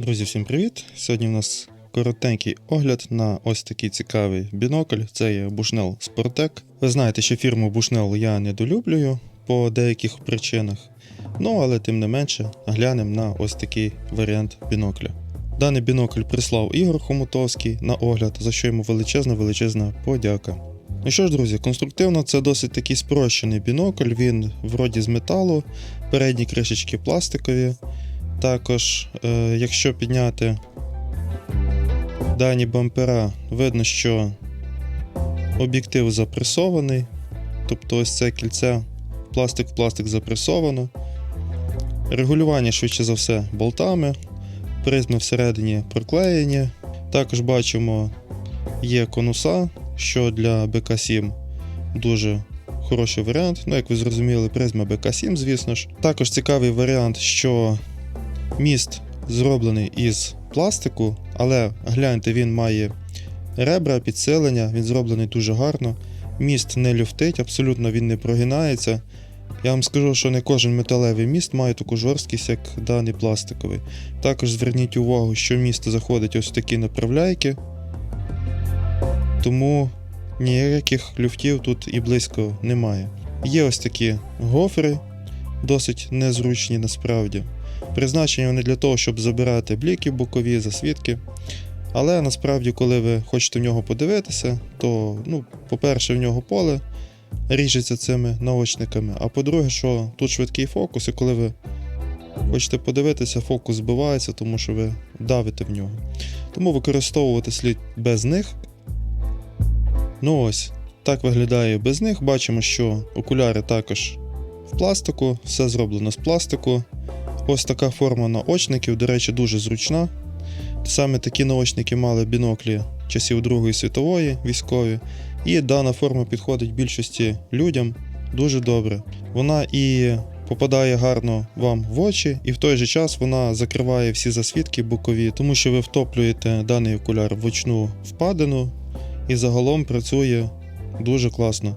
Друзі, всім привіт! Сьогодні у нас коротенький огляд на ось такий цікавий бінокль. Це є Bushnell Sportec. Ви знаєте, що фірму Bushnell я недолюблюю по деяких причинах. Ну, але тим не менше, глянемо на ось такий варіант бінокля. Даний бінокль прислав Ігор Хомутовський на огляд, за що йому величезна величезна подяка. Ну що ж, друзі, конструктивно це досить такий спрощений бінокль. Він вроді з металу, передні кришечки пластикові. Також, е, якщо підняти дані бампера, видно, що об'єктив запресований. Тобто ось це кільце пластик в пластик запресовано. Регулювання, швидше за все, болтами. Призми всередині проклеєні. Також бачимо, є конуса, що для БК7 дуже хороший варіант. Ну, як ви зрозуміли, призма БК7, звісно ж. Також цікавий варіант, що Міст зроблений із пластику, але гляньте, він має ребра, підсилення, він зроблений дуже гарно. Міст не люфтить, абсолютно він не прогинається. Я вам скажу, що не кожен металевий міст має таку жорсткість, як даний пластиковий. Також зверніть увагу, що міст заходить ось в такі направляйки, тому ніяких люфтів тут і близько немає. Є ось такі гофри, досить незручні насправді. Призначені вони для того, щоб забирати бліки бокові, засвідки. Але насправді, коли ви хочете в нього подивитися, то, ну, по-перше, в нього поле ріжеться цими наочниками. А по-друге, що тут швидкий фокус, і коли ви хочете подивитися, фокус збивається, тому що ви давите в нього. Тому використовувати слід без них. Ну ось, так виглядає без них. Бачимо, що окуляри також в пластику, все зроблено з пластику. Ось така форма наочників, до речі, дуже зручна. Саме такі наочники мали біноклі часів Другої світової військові, і дана форма підходить більшості людям дуже добре. Вона і попадає гарно вам в очі, і в той же час вона закриває всі засвідки бокові, тому що ви втоплюєте даний окуляр в очну впадину, і загалом працює дуже класно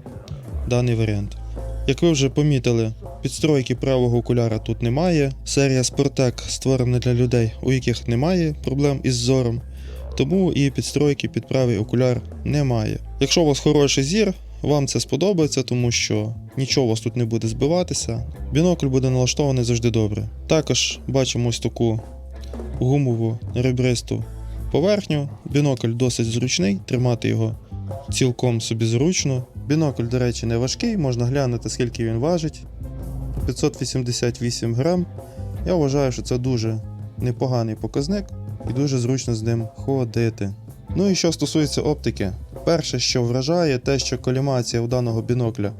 даний варіант. Як ви вже помітили, підстройки правого окуляра тут немає. Серія Sportec створена для людей, у яких немає проблем із зором, тому і підстройки під правий окуляр немає. Якщо у вас хороший зір, вам це сподобається, тому що нічого у вас тут не буде збиватися. Бінокль буде налаштований завжди добре. Також бачимо ось таку гумову ребристу поверхню. Бінокль досить зручний, тримати його цілком собі зручно. Бінокль, до речі, не важкий, можна глянути, скільки він важить. 588 грам. Я вважаю, що це дуже непоганий показник і дуже зручно з ним ходити. Ну і що стосується оптики, перше, що вражає, те, що колімація у даного бінокля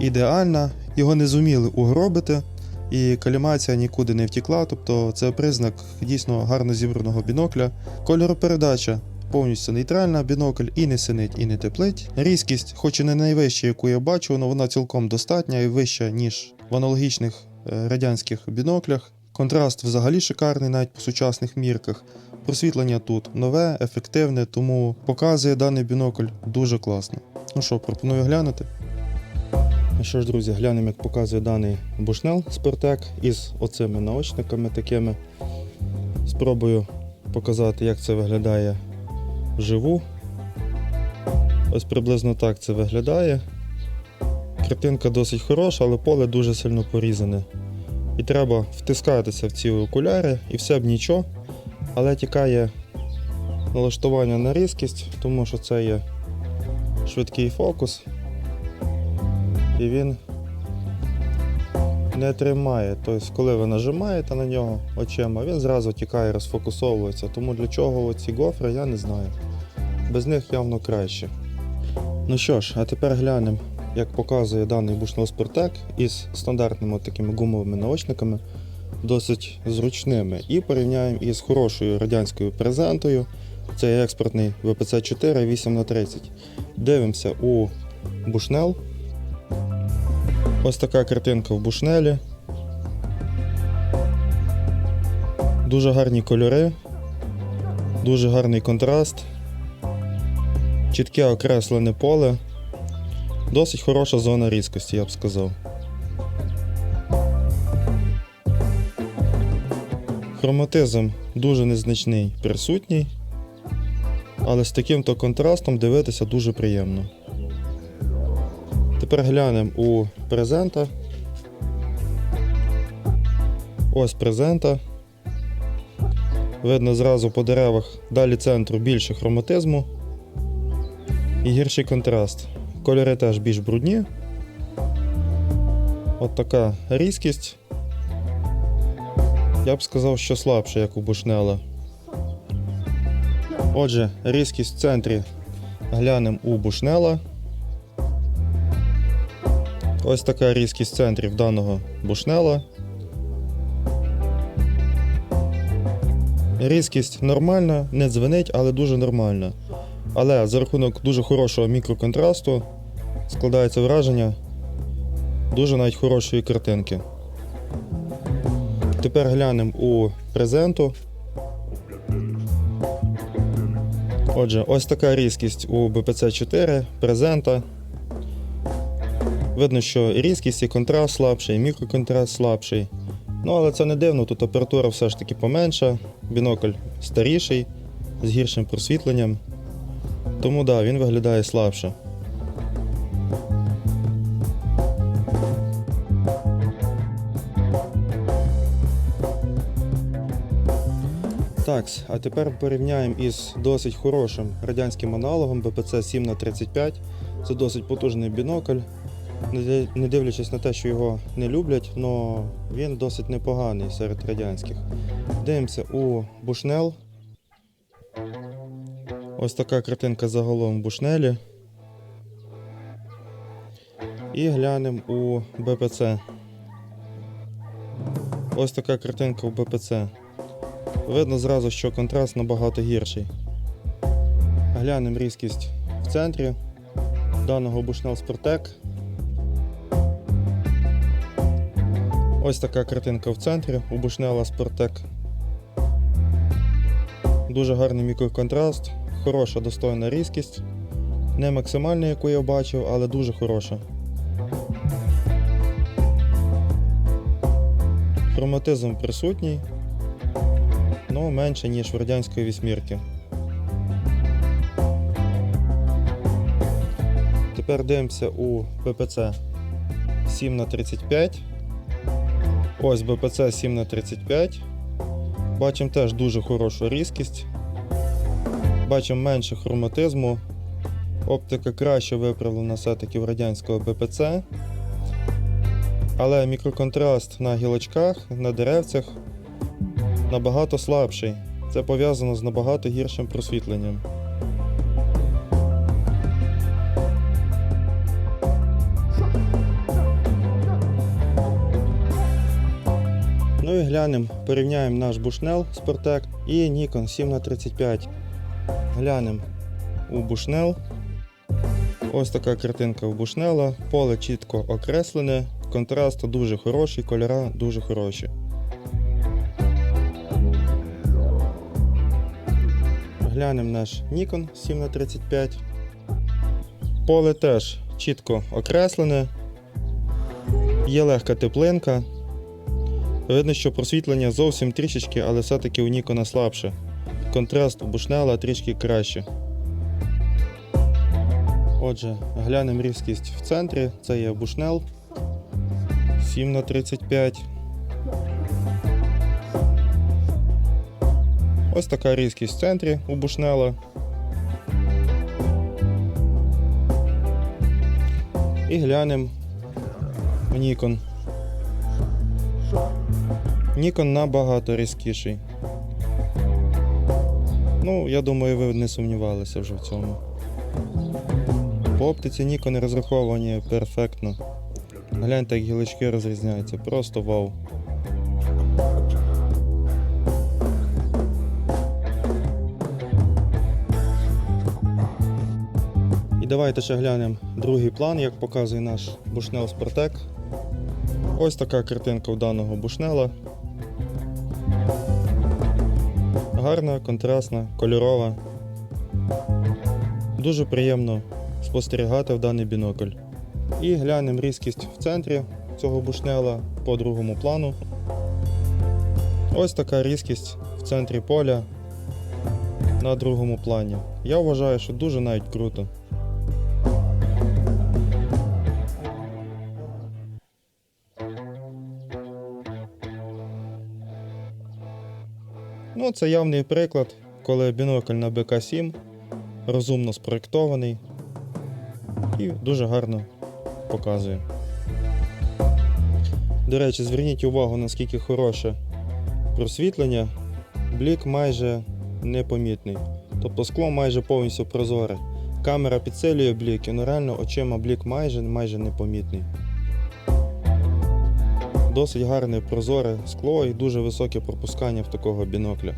ідеальна, його не зуміли угробити, і колімація нікуди не втікла, тобто це признак дійсно гарно зібраного бінокля. Кольоропередача повністю нейтральна, бінокль і не синить, і не теплить. Різкість, хоч і не найвища, яку я бачу, але вона цілком достатня і вища, ніж в аналогічних е, радянських біноклях. Контраст взагалі шикарний навіть по сучасних мірках. Просвітлення тут нове, ефективне, тому показує даний бінокль дуже класно. Ну що, пропоную глянути. Ну що ж, друзі, глянемо, як показує даний Bushnell Sportec із оцими наочниками такими. Спробую показати, як це виглядає вживу. Ось приблизно так це виглядає. Картинка досить хороша, але поле дуже сильно порізане. І треба втискатися в ці окуляри і все б нічого. Але тікає налаштування на різкість, тому що це є швидкий фокус. І він не тримає. Тобто, коли ви нажимаєте на нього очима, він зразу тікає, розфокусовується. Тому для чого ці гофри, я не знаю. Без них явно краще. Ну що ж, а тепер глянемо, як показує даний Bushnell Sportec із стандартними такими гумовими наочниками, досить зручними. І порівняємо із хорошою радянською презентою. Це експортний VPC4 8х30. Дивимося у Bushnell. Ось така картинка в бушнелі. Дуже гарні кольори, дуже гарний контраст, чітке окреслене поле, досить хороша зона різкості, я б сказав. Хроматизм дуже незначний, присутній, але з таким-то контрастом дивитися дуже приємно. Тепер глянемо у презента. Ось презента. Видно зразу по деревах далі центру більше хроматизму і гірший контраст. Кольори теж більш брудні. От така різкість. Я б сказав, що слабша, як у Бушнела. Отже, різкість в центрі глянемо у Бушнела. Ось така різкість в центрі даного Бушнела. Різкість нормальна, не дзвенить, але дуже нормальна. Але за рахунок дуже хорошого мікроконтрасту складається враження дуже навіть хорошої картинки. Тепер глянемо у презенту. Отже, ось така різкість у BPC4 презента. Видно, що різкість, і контраст слабший, і мікроконтраст слабший. Ну, але це не дивно, тут апертура все ж таки поменша, бінокль старіший, з гіршим просвітленням. Тому да, він виглядає слабше. Так, а тепер порівняємо із досить хорошим радянським аналогом BPC 7 х 35 Це досить потужний бінокль. Не дивлячись на те, що його не люблять, але він досить непоганий серед радянських. Дивимося у Бушнел. Ось така картинка загалом в Бушнелі. І глянемо у БПЦ. Ось така картинка у БПЦ. Видно зразу, що контраст набагато гірший. Глянемо різкість в центрі даного Bushnell Sportec. Ось така картинка в центрі у Bushnell Sportec. Дуже гарний мікроконтраст, хороша достойна різкість. Не максимальна, яку я бачив, але дуже хороша. Хроматизм присутній, але менше, ніж в радянської вісьмірки. Тепер дивимося у БПЦ 7 х 35 Ось БПЦ 7 х 35 Бачимо теж дуже хорошу різкість. Бачимо менше хроматизму. Оптика краще виправлена все-таки в радянського БПЦ. Але мікроконтраст на гілочках, на деревцях набагато слабший. Це пов'язано з набагато гіршим просвітленням. Глянемо, порівняємо наш Bushnell Sportec і Nikon 7х35. Глянемо у Bushnell. Ось така картинка у Bushnell. Поле чітко окреслене, контраст дуже хороший, кольора дуже хороші. Глянемо наш Nikon 7х35. Поле теж чітко окреслене, є легка теплинка. Видно, що просвітлення зовсім трішечки, але все-таки у Нікона слабше. Контраст у Бушнела трішки краще. Отже, глянемо різкість в центрі. Це є Бушнел 7 на 35 Ось така різкість в центрі у Бушнела. І глянемо в Нікон. Нікон набагато різкіший. Ну, я думаю, ви не сумнівалися вже в цьому. По оптиці Нікони розраховані перфектно. Гляньте, як гілочки розрізняються. Просто вау. І давайте ще глянемо другий план, як показує наш Bushnell Sportec. Ось така картинка у даного бушнела. Гарна, контрастна, кольорова. Дуже приємно спостерігати в даний бінокль. І глянемо різкість в центрі цього бушнела по другому плану. Ось така різкість в центрі поля на другому плані. Я вважаю, що дуже навіть круто. Це явний приклад, коли бінокль на БК-7 розумно спроєктований і дуже гарно показує. До речі, зверніть увагу, наскільки хороше просвітлення, блік майже непомітний. Тобто скло майже повністю прозоре. Камера підсилює блік, і ну реально очима блік майже майже непомітний. Досить гарне прозоре скло і дуже високе пропускання в такого бінокля.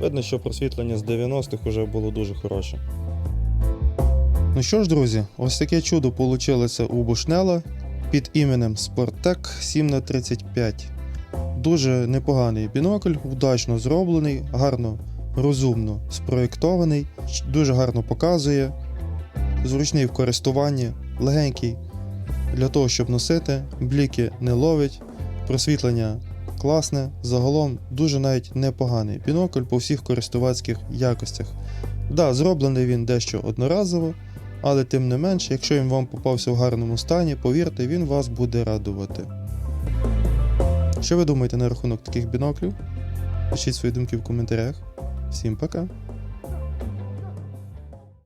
Видно, що просвітлення з 90-х вже було дуже хороше. Ну що ж, друзі, ось таке чудо вийшло у Бушнела під іменем Sportec 7х35. Дуже непоганий бінокль, удачно зроблений, гарно, розумно спроєктований, дуже гарно показує, зручний в користуванні, легенький для того, щоб носити, бліки не ловить, просвітлення класне, загалом дуже навіть непоганий бінокль по всіх користувацьких якостях. Да, зроблений він дещо одноразово, але тим не менш, якщо він вам попався в гарному стані, повірте, він вас буде радувати. Що ви думаєте на рахунок таких біноклів? Пишіть свої думки в коментарях. Всім пока!